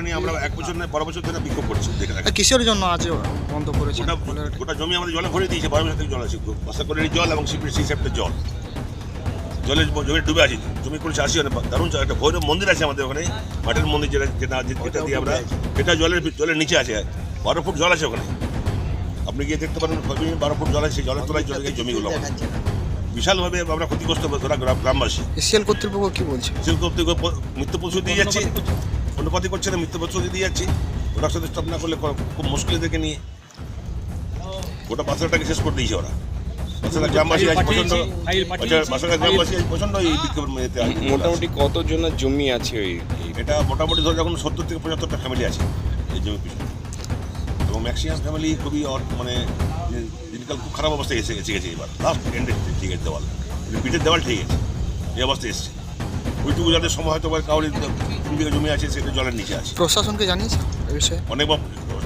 নিয়ে আমরা এক বছর নয় বারো বছর ধরে বিক্ষোভ করছি দেখে রাখি কিসের জন্য আজ বন্ধ করেছে গোটা গোটা জমি আমাদের জলে ভরে দিয়েছে বারো বছর থেকে জল আছে বাসাকরের জল এবং সিপির সি সেপ্টের জল। জলের জমি ডুবে আছে জমি করে চাষি অনেক দারুণ একটা ভৈরব মন্দির আছে আমাদের ওখানে মাঠের মন্দির যেটা যেটা যেটা দিয়ে আমরা এটা জলের জলের নিচে আছে বারো ফুট জল আছে ওখানে। আপনি গিয়ে দেখতে পারেন বারো ফুট জল আছে জলের তলায় গেছে জমিগুলো। বিশালভাবে আমরা ক্ষতিগ্রস্ত ওরা গ্রাম- গ্রামবাসী। এসিএল কর্তৃপক্ষ কি বলছে? সেল করতে মৃত্যু প্রতিশোধ দিয়ে যাচ্ছে। অনুপাতি করছে না মৃত্যু প্রতিশোধ দিয়ে যাচ্ছে ওরা সাথে স্টপ না করলে খুব মুশকিল দেখে নিয়ে। গোটা বাসাটাকে শেষ করে দিয়েছে ওরা। আচ্ছা। মোটামুটি কতজনের জমি আছে ওই এটা মোটামুটি ধরে এখন সত্তর থেকে পঁচাত্তরটা ফ্যামিলি আছে এই জমি পিছনে। এবং ম্যাক্সিমাম ফ্যামিলি খুবই অর- মানে দিনকাল খুব খারাপ অবস্থায় এসে গেছে গেছে এবার। লাস্ট এন্ডে ঠিক আছে দেওয়াল। পিঠের দেওয়াল ঠিক আছে। এই অবস্থায় এসছে। ওইটুকু যাদের সময় হয়তো কাউরি তিন বিঘা জমি আছে সেটা জলের নিচে আছে। প্রশাসনকে জানিয়েছে এ বিষয়ে? অনেকবার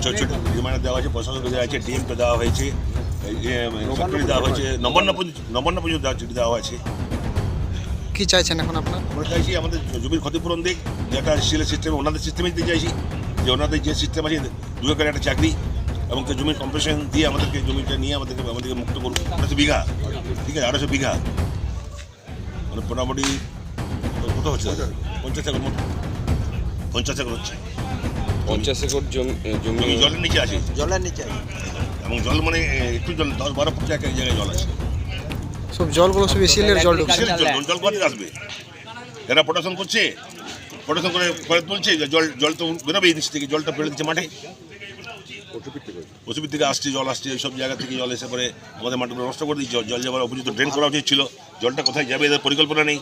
ছোট ছোট রিমাইন্ডার দেওয়া হয়েছে প্রশাসনকে দেওয়া হয়েছে ডিএমকে দেওয়া হয়েছে এই যে, দেওয়া হয়েছে নবান্ন পর্যন্ত নবান্ন পর্যন্ত দেওয়া চিঠি দেওয়া হয়েছে। কি চাইছেন এখন আপনার? আমরা চাইছি আমাদের জমির ক্ষতিপূরণ দিক যেটা সিলের সিস্টেম ওনাদের সিস্টেমে দিতে চাইছি যে ওনাদের যে সিস্টেম আছে দু একর একটা চাকরি এবং সেই জমির কম্পেশন দিয়ে আমাদেরকে জমিটা নিয়ে আমাদেরকে আমাদেরকে মুক্ত করুন আড়াইশো বিঘা ঠিক আছে আড়াইশো বিঘা। মানে মোটামুটি কত হচ্ছে? দাদা? পঞ্চাশ একর পঞ্চাশ একর হচ্ছে পঞ্চাশ একর জমি জলের নিচে আছে? জলের নিচে এবং জল মানে একটু জল দশ বারো ফুট এক জায়গায় জল আছে। সব জলগুলো সব জল ঢুকছে। জল জল কোথা থেকে আসবে? যারা প্রোটেকশন করছে? প্রোটেকশন করে করে তুলছে? জল জল তো বেরোবে এই নিচ থেকে জলটা ফেলে দিচ্ছে মাঠে। পশুপির থেকে আসছে জল আসছে সব জায়গা থেকে জল এসে পরে আমাদের মাটিগুলো নষ্ট করে দিচ্ছে। জল যাবার উপযুক্ত ড্রেন করা উচিত ছিল জলটা কোথায় যাবে এদের পরিকল্পনা নেই।